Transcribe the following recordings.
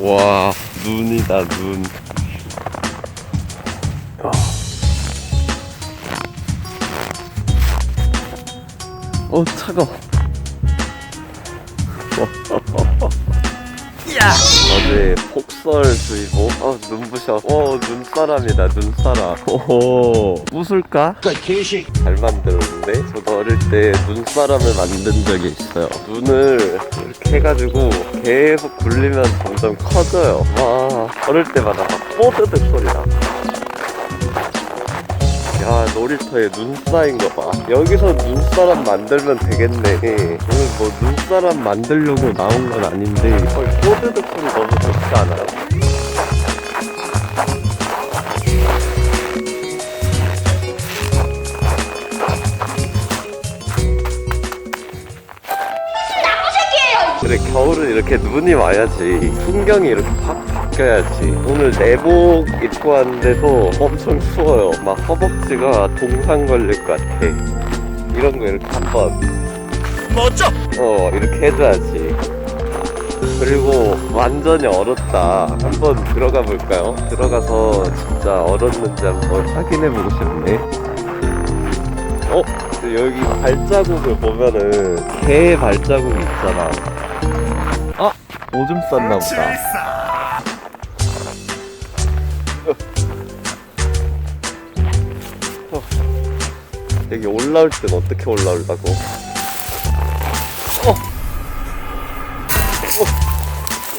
와 눈이다 눈. 아. 어 차가. 야! 어제 폭설주의보. 어 눈부셔. 어 눈사람이다 눈사람. 오호 부술까? 잘 만들었 는데 저도 어릴 때 눈사람을 만든 적이 있어요. 눈을 이렇게 해가지고 계속 굴리면 점점 커져요. 와 어릴 때마다 막 뽀드득 소리나. 야 놀이터에 눈 쌓인 거 봐. 여기서 눈사람 만들면 되겠네. 오늘 뭐 눈사람 만들려고 나온 건 아닌데 헐 뽀드득 소리 너무 좋지 않아요? 그래 겨울은 이렇게 눈이 와야지 풍경이 이렇게 확 바뀌어야지 오늘 내복 입고 왔는데도 엄청 추워요 막 허벅지가 동상 걸릴 것 같아 이런 거 이렇게 한번 멋져! 어 이렇게 해줘야지 그리고 완전히 얼었다 한번 들어가 볼까요? 들어가서 진짜 얼었는지 한번 확인해 보고 싶네 어? 여기 발자국을 보면은 개 발자국이 있잖아 아! 오줌 쌌나 보다! 여기 올라올 땐 어떻게 올라오려고? 어!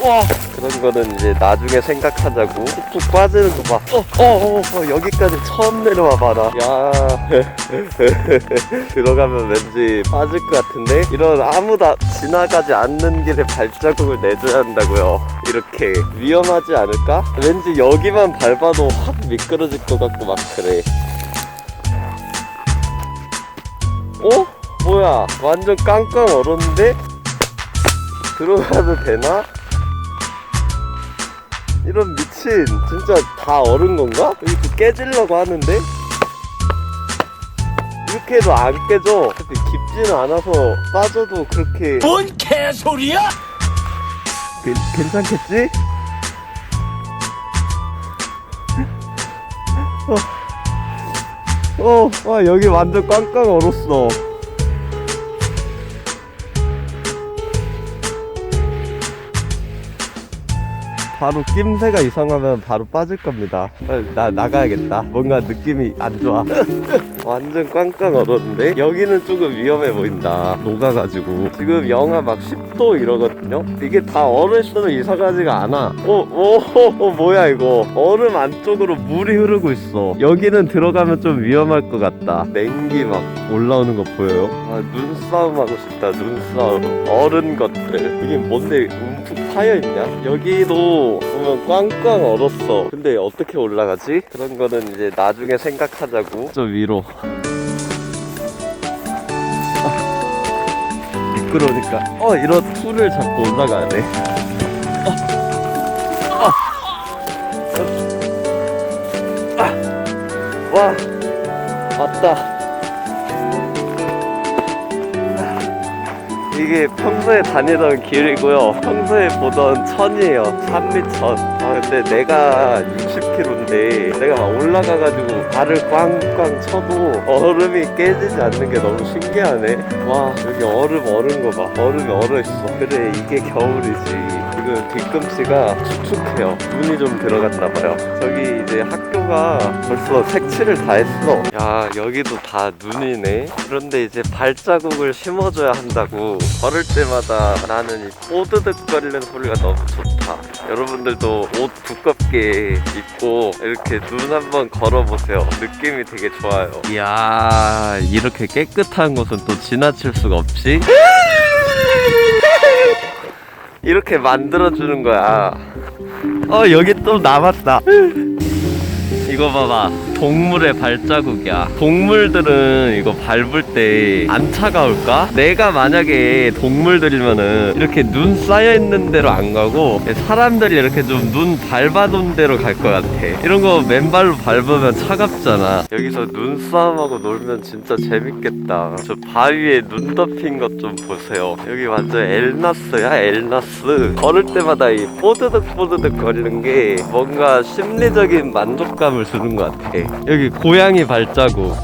어! 와! 그런 거는 이제 나중에 생각하자고. 푹푹 빠지는 거 봐. 어, 어, 어, 어, 여기까지 처음 내려와 봐라. 야. 들어가면 왠지 빠질 것 같은데? 이런 아무도 지나가지 않는 길에 발자국을 내줘야 한다고요. 이렇게. 위험하지 않을까? 왠지 여기만 밟아도 확 미끄러질 것 같고 막 그래. 어? 뭐야 완전 깡깡 얼었는데? 들어가도 되나? 이런 미친 진짜 다 얼은 건가? 또 깨지려고 하는데? 이렇게 해도 안 깨져 근데 깊지는 않아서 빠져도 그렇게 뭔 개소리야? 괜, 괜찮겠지? 어, 어, 와 여기 완전 꽝꽝 얼었어. 바로 낌새가 이상하면 바로 빠질 겁니다. 나 나가야겠다. 뭔가 느낌이 안 좋아. 완전 꽝꽝 얼었는데 여기는 조금 위험해 보인다. 녹아가지고 지금 영하 막 10도 이러거든요. 이게 다 얼었으면 이상하지가 않아. 오, 오, 오, 뭐야 이거? 얼음 안쪽으로 물이 흐르고 있어. 여기는 들어가면 좀 위험할 것 같다. 냉기 막 올라오는 거 보여요? 아, 눈싸움 하고 싶다. 눈싸움. 얼은 것들. 이게 뭔데 움푹 파여 있냐? 여기도 보면 꽝꽝 얼었어. 근데 어떻게 올라가지? 그런 거는 이제 나중에 생각하자고. 저 위로. 아, 미끄러우니까. 어, 이런 툴을 잡고 올라가야 돼. 어. 어. 어. 아. 와. 왔다. 이게 평소에 다니던 길이고요. 평소에 보던 천이에요. 산미천. 아, 근데 내가 60kg인데 내가 막 올라가가지고 발을 꽝꽝 쳐도 얼음이 깨지지 않는 게 너무 신기하네. 와, 여기 얼음 얼은 거 봐. 얼음이 얼어있어. 그래, 이게 겨울이지. 지금 뒤꿈치가 축축해요. 눈이 좀 들어갔나 봐요. 저기 이제 학교가 벌써 색칠을 다 했어. 야 여기도 다 눈이네. 그런데 이제 발자국을 심어줘야 한다고. 걸을 때마다 나는 이 뽀드득거리는 소리가 너무 좋다. 여러분들도 옷 두껍게 입고 이렇게 눈 한번 걸어보세요. 느낌이 되게 좋아요. 이야 이렇게 깨끗한 곳은 또 지나칠 수가 없지. 이렇게 만들어주는 거야. 어, 여기 또 남았다. 이거 봐봐. 동물의 발자국이야. 동물들은 이거 밟을 때 안 차가울까? 내가 만약에 동물들이면은 이렇게 눈 쌓여 있는 데로 안 가고 사람들이 이렇게 좀 눈 밟아놓은 데로 갈 것 같아. 이런 거 맨발로 밟으면 차갑잖아. 여기서 눈싸움하고 놀면 진짜 재밌겠다. 저 바위에 눈 덮인 것 좀 보세요. 여기 완전 엘나스야, 엘나스. 걸을 때마다 이 뽀드득 뽀드득 거리는 게 뭔가 심리적인 만족감을 주는 것 같아. 여기 고양이 발자국.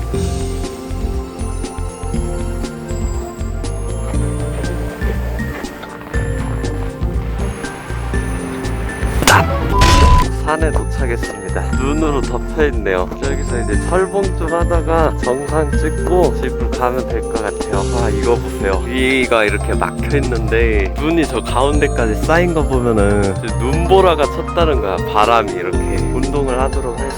산에 도착했습니다. 눈으로 덮여 있네요. 여기서 이제 철봉 좀 하다가 정상 찍고 집으로 가면 될 것 같아요. 아 이거 보세요. 위가 이렇게 막혀 있는데 눈이 저 가운데까지 쌓인 거 보면은 눈보라가 쳤다는 거야. 바람이 이렇게 운동을 하도록 하겠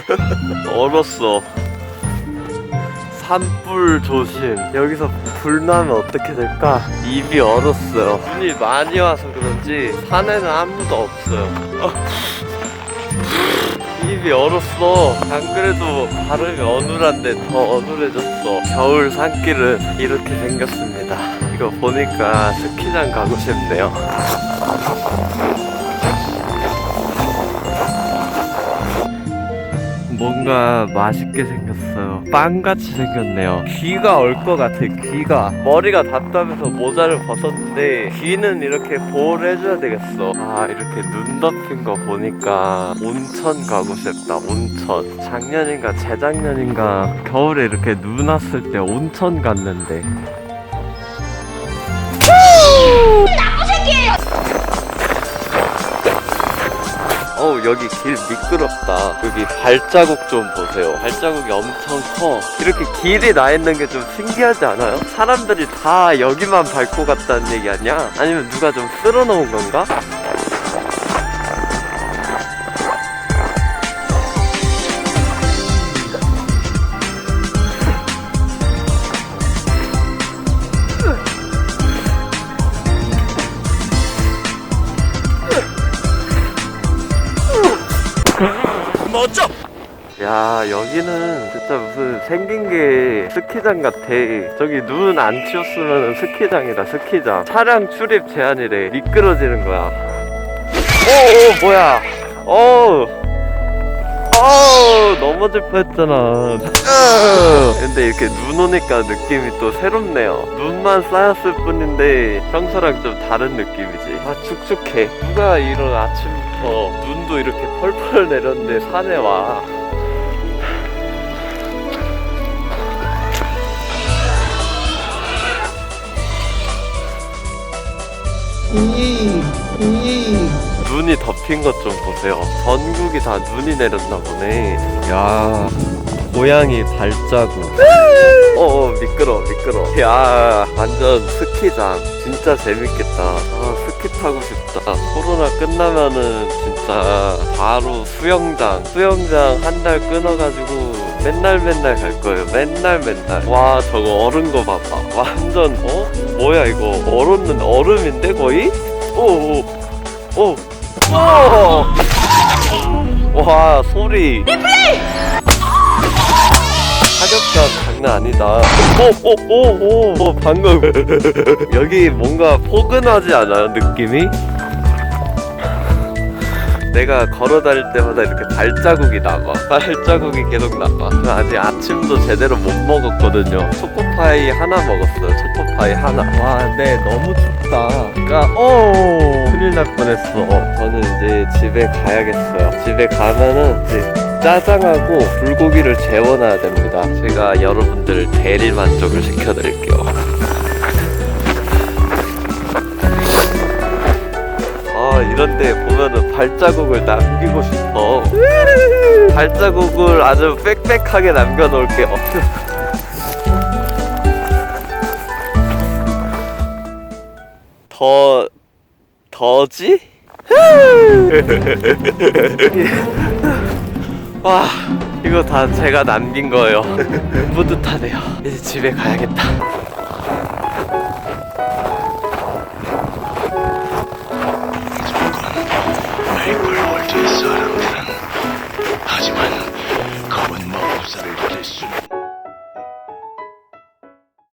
얼었어. 산불 조심. 여기서 불 나면 어떻게 될까? 입이 얼었어요. 눈이 많이 와서 그런지 산에는 아무도 없어요. 입이 얼었어. 안 그래도 발음이 어눌한데 더 어눌해졌어. 겨울 산길은 이렇게 생겼습니다. 이거 보니까 스키장 가고 싶네요. 뭔가 맛있게 생겼어요. 빵같이 생겼네요. 귀가 얼 것 같아, 귀가. 머리가 답답해서 모자를 벗었는데, 귀는 이렇게 보호를 해줘야 되겠어. 아, 이렇게 눈 덮인 거 보니까 온천 가고 싶다, 온천. 작년인가 재작년인가 겨울에 이렇게 눈 왔을 때 온천 갔는데. 여기 길 미끄럽다 여기 발자국 좀 보세요 발자국이 엄청 커 이렇게 길이 나 있는 게 좀 신기하지 않아요? 사람들이 다 여기만 밟고 갔다는 얘기 아니야? 아니면 누가 좀 쓸어 놓은 건가? 야 여기는 진짜 무슨 생긴 게 스키장 같아. 저기 눈 안 치웠으면 스키장이다 스키장. 차량 출입 제한이래. 미끄러지는 거야. 오오 뭐야? 어우 어우 넘어질 뻔했잖아. 으. 근데 이렇게 눈 오니까 느낌이 또 새롭네요. 눈만 쌓였을 뿐인데 평소랑 좀 다른 느낌이지. 아 축축해. 누가 이런 아침부터 눈도 이렇게 펄펄 내렸는데 산에 와 눈이 덮인 것 좀 보세요. 전국이 다 눈이 내렸나 보네. 야, 고양이 발자국. 어, 어 미끄러, 미끄러. 야, 완전 스키장. 진짜 재밌겠다. 아, 스키 타고 싶다. 코로나 끝나면은 진짜 바로 수영장. 수영장 한 달 끊어가지고 맨날 맨날 갈 거예요. 맨날 맨날. 와, 저거 얼은 거 봐봐. 완전, 어? 뭐야, 이거. 얼었는 얼음인데, 거의? 오, 오, 오. 오! 와 소리 타격감 장난 아니다 오오 오 오 오, 방금 여기 뭔가 포근하지 않아요 느낌이? 내가 걸어 다닐 때마다 이렇게 발자국이 남아 발자국이 계속 남아 저 아직 아침도 제대로 못 먹었거든요. 초코파이 하나 먹었어요. 초코파이 하나. 와 근데 너무 춥다. 그니까 어 큰일 날 뻔했어. 저는 이제 집에 가야겠어요. 집에 가면은 이제 짜장하고 불고기를 재워놔야 됩니다. 제가 여러분들 대리 만족을 시켜드릴게요 발자국을 남기고 싶어 발자국을 아주 빽빽하게 남겨놓을게요. 더 더지? 와 이거 다 제가 남긴 거예요. 뿌듯하네요. 이제 집에 가야겠다.